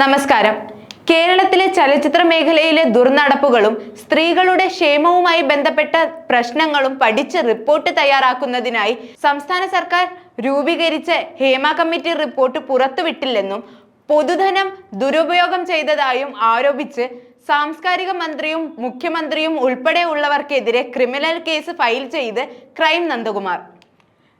നമസ്കാരം. കേരളത്തിലെ ചലച്ചിത്ര മേഖലയിലെ ദുർനടപ്പുകളും സ്ത്രീകളുടെ ക്ഷേമവുമായി ബന്ധപ്പെട്ട പ്രശ്നങ്ങളും പഠിച്ച് റിപ്പോർട്ട് തയ്യാറാക്കുന്നതിനായി സംസ്ഥാന സർക്കാർ രൂപീകരിച്ച ഹേമ കമ്മിറ്റി റിപ്പോർട്ട് പുറത്തുവിട്ടില്ലെന്നും പൊതുധനം ദുരുപയോഗം ചെയ്തതായും ആരോപിച്ച് സാംസ്കാരിക മന്ത്രിയും മുഖ്യമന്ത്രിയും ഉൾപ്പെടെയുള്ളവർക്കെതിരെ ക്രിമിനൽ കേസ് ഫയൽ ചെയ്ത് ക്രൈം നന്ദകുമാർ.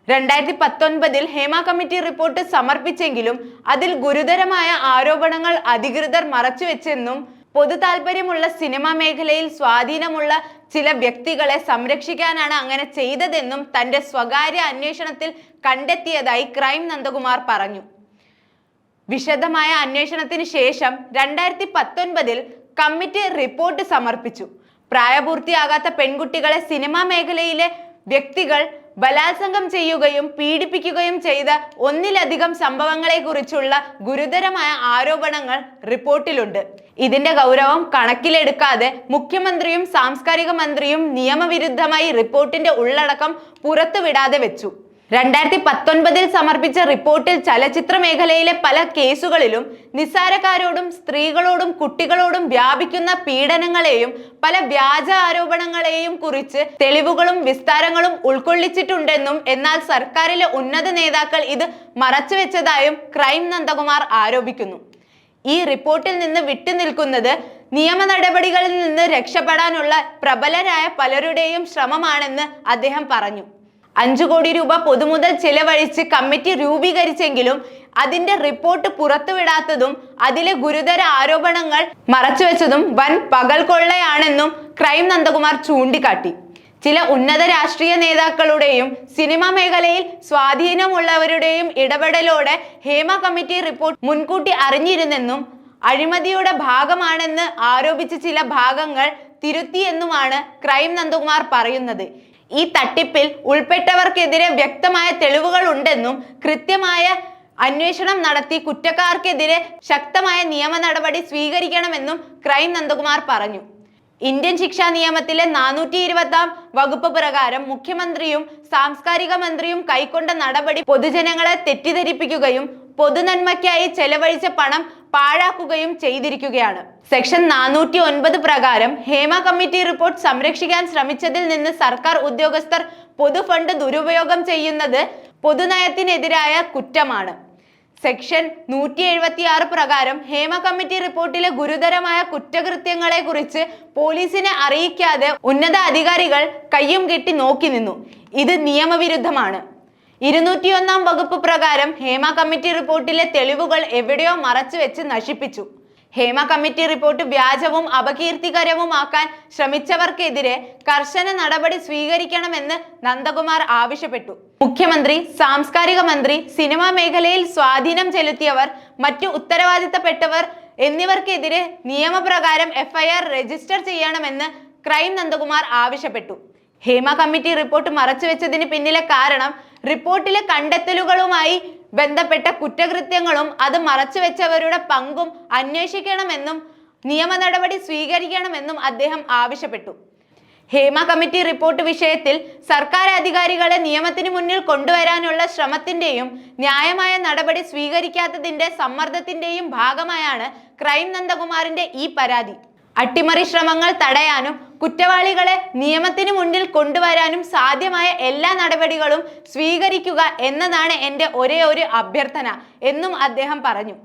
രണ്ടായിരത്തി പത്തൊൻപതിൽ ഹേമ കമ്മിറ്റി റിപ്പോർട്ട് സമർപ്പിച്ചെങ്കിലും അതിൽ ഗുരുതരമായ ആരോപണങ്ങൾ അധികൃതർ മറച്ചുവെച്ചെന്നും പൊതു താല്പര്യമുള്ള സിനിമാ മേഖലയിൽ സ്വാധീനമുള്ള ചില വ്യക്തികളെ സംരക്ഷിക്കാനാണ് അങ്ങനെ ചെയ്തതെന്നും തന്റെ സ്വകാര്യ അന്വേഷണത്തിൽ കണ്ടെത്തിയതായി ക്രൈം നന്ദകുമാർ പറഞ്ഞു. വിശദമായ അന്വേഷണത്തിന് ശേഷം രണ്ടായിരത്തി പത്തൊൻപതിൽ കമ്മിറ്റി റിപ്പോർട്ട് സമർപ്പിച്ചു. പ്രായപൂർത്തിയാകാത്ത പെൺകുട്ടികളെ സിനിമാ മേഖലയിലെ വ്യക്തികൾ ബലാത്സംഗം ചെയ്യുകയും പീഡിപ്പിക്കുകയും ചെയ്ത ഒന്നിലധികം സംഭവങ്ങളെക്കുറിച്ചുള്ള ഗുരുതരമായ ആരോപണങ്ങൾ റിപ്പോർട്ടിലുണ്ട്. ഇതിന്റെ ഗൗരവം കണക്കിലെടുക്കാതെ മുഖ്യമന്ത്രിയും സാംസ്കാരിക മന്ത്രിയും നിയമവിരുദ്ധമായി റിപ്പോർട്ടിന്റെ ഉള്ളടക്കം പുറത്തുവിടാതെ വെച്ചു. രണ്ടായിരത്തി പത്തൊൻപതിൽ സമർപ്പിച്ച റിപ്പോർട്ടിൽ ചലച്ചിത്ര മേഖലയിലെ പല കേസുകളിലും നിസ്സാരക്കാരോടും സ്ത്രീകളോടും കുട്ടികളോടും വ്യാപിക്കുന്ന പീഡനങ്ങളെയും പല വ്യാജ ആരോപണങ്ങളെയും കുറിച്ച് തെളിവുകളും വിസ്താരങ്ങളും ഉൾക്കൊള്ളിച്ചിട്ടുണ്ടെന്നും എന്നാൽ സർക്കാരിലെ ഉന്നത നേതാക്കൾ ഇത് മറച്ചുവെച്ചതായും ക്രൈം നന്ദകുമാർ ആരോപിക്കുന്നു. ഈ റിപ്പോർട്ടിൽ നിന്ന് വിട്ടുനിൽക്കുന്നത് നിയമ നടപടികളിൽ നിന്ന് രക്ഷപ്പെടാനുള്ള പ്രബലരായ പലരുടെയും ശ്രമമാണെന്ന് അദ്ദേഹം പറഞ്ഞു. അഞ്ചു കോടി രൂപ പൊതുമുതൽ ചെലവഴിച്ച് കമ്മിറ്റി രൂപീകരിച്ചെങ്കിലും അതിന്റെ റിപ്പോർട്ട് പുറത്തുവിടാത്തതും അതിലെ ഗുരുതര ആരോപണങ്ങൾ മറച്ചുവെച്ചതും വൻ പകൽ കൊള്ളയാണെന്നും ക്രൈം നന്ദകുമാർ ചൂണ്ടിക്കാട്ടി. ചില ഉന്നത രാഷ്ട്രീയ നേതാക്കളുടെയും സിനിമാ മേഖലയിൽ സ്വാധീനമുള്ളവരുടെയും ഇടപെടലോടെ ഹേമ കമ്മിറ്റി റിപ്പോർട്ട് മുൻകൂട്ടി അറിഞ്ഞിരുന്നെന്നും അഴിമതിയുടെ ഭാഗമാണെന്ന് ആരോപിച്ച ചില ഭാഗങ്ങൾ തിരുത്തിയെന്നുമാണ് ക്രൈം നന്ദകുമാർ പറയുന്നത്. ഈ തട്ടിപ്പിൽ ഉൾപ്പെട്ടവർക്കെതിരെ വ്യക്തമായ തെളിവുകൾ ഉണ്ടെന്നും കൃത്യമായ അന്വേഷണം നടത്തി കുറ്റക്കാർക്കെതിരെ ശക്തമായ നിയമ നടപടി സ്വീകരിക്കണമെന്നും ക്രൈം നന്ദകുമാർ പറഞ്ഞു. ഇന്ത്യൻ ശിക്ഷാ നിയമത്തിലെ നാനൂറ്റി ഇരുപത്താം വകുപ്പ് പ്രകാരം മുഖ്യമന്ത്രിയും സാംസ്കാരിക മന്ത്രിയും കൈക്കൊണ്ട നടപടി പൊതുജനങ്ങളെ തെറ്റിദ്ധരിപ്പിക്കുകയും പൊതുനന്മയ്ക്കായി ചെലവഴിച്ച പണം പാഴാക്കുകയും ചെയ്തിരിക്കുകയാണ്. സെക്ഷൻ നാനൂറ്റി ഒൻപത് പ്രകാരം ഹേമ കമ്മിറ്റി റിപ്പോർട്ട് സംരക്ഷിക്കാൻ ശ്രമിച്ചതിൽ നിന്ന് സർക്കാർ ഉദ്യോഗസ്ഥർ പൊതുഫണ്ട് ദുരുപയോഗം ചെയ്യുന്നത് പൊതുനയത്തിനെതിരായ കുറ്റമാണ്. സെക്ഷൻ നൂറ്റി എഴുപത്തി ആറ് പ്രകാരം ഹേമ കമ്മിറ്റി റിപ്പോർട്ടിലെ ഗുരുതരമായ കുറ്റകൃത്യങ്ങളെ കുറിച്ച് പോലീസിനെ അറിയിക്കാതെ ഉന്നത അധികാരികൾ കയ്യും കെട്ടി നോക്കി നിന്നു. ഇത് നിയമവിരുദ്ധമാണ്. ഇരുന്നൂറ്റിയൊന്നാം വകുപ്പ് പ്രകാരം ഹേമ കമ്മിറ്റി റിപ്പോർട്ടിലെ തെളിവുകൾ എവിടെയോ മറച്ചു വെച്ച് നശിപ്പിച്ചു. ഹേമ കമ്മിറ്റി റിപ്പോർട്ട് വ്യാജവും അപകീർത്തികരവുമാക്കാൻ ശ്രമിച്ചവർക്കെതിരെ കർശന നടപടി സ്വീകരിക്കണമെന്ന് നന്ദകുമാർ ആവശ്യപ്പെട്ടു. മുഖ്യമന്ത്രി സാംസ്കാരിക മന്ത്രി സിനിമാ മേഖലയിൽ സ്വാധീനം ചെലുത്തിയവർ മറ്റു ഉത്തരവാദിത്തപ്പെട്ടവർ എന്നിവർക്കെതിരെ നിയമപ്രകാരം എഫ്ഐആർ രജിസ്റ്റർ ചെയ്യണമെന്ന് ക്രൈം നന്ദകുമാർ ആവശ്യപ്പെട്ടു. ഹേമ കമ്മിറ്റി റിപ്പോർട്ട് മറച്ചുവെച്ചതിന് പിന്നിലെ കാരണം റിപ്പോർട്ടിലെ കണ്ടെത്തലുകളുമായി ബന്ധപ്പെട്ട കുറ്റകൃത്യങ്ങളും അത് മറച്ചുവെച്ചവരുടെ പങ്കും അന്വേഷിക്കണമെന്നും നിയമ നടപടി സ്വീകരിക്കണമെന്നും അദ്ദേഹം ആവശ്യപ്പെട്ടു. ഹേമ കമ്മിറ്റി റിപ്പോർട്ട് വിഷയത്തിൽ സർക്കാർ അധികാരികളെ നിയമത്തിന് മുന്നിൽ കൊണ്ടുവരാനുള്ള ശ്രമത്തിന്റെയും ന്യായമായ നടപടി സ്വീകരിക്കാത്തതിന്റെ സമ്മർദ്ദത്തിന്റെയും ഭാഗമായാണ് ക്രൈം നന്ദകുമാറിന്റെ ഈ പരാതി. അട്ടിമറി ശ്രമങ്ങൾ തടയാനും കുറ്റവാളികളെ നിയമത്തിന് മുന്നിൽ കൊണ്ടുവരാനും സാധ്യമായ എല്ലാ നടപടികളും സ്വീകരിക്കുക എന്നതാണ് എന്റെ ഒരേ ഒരു അഭ്യർത്ഥന എന്നും അദ്ദേഹം പറഞ്ഞു.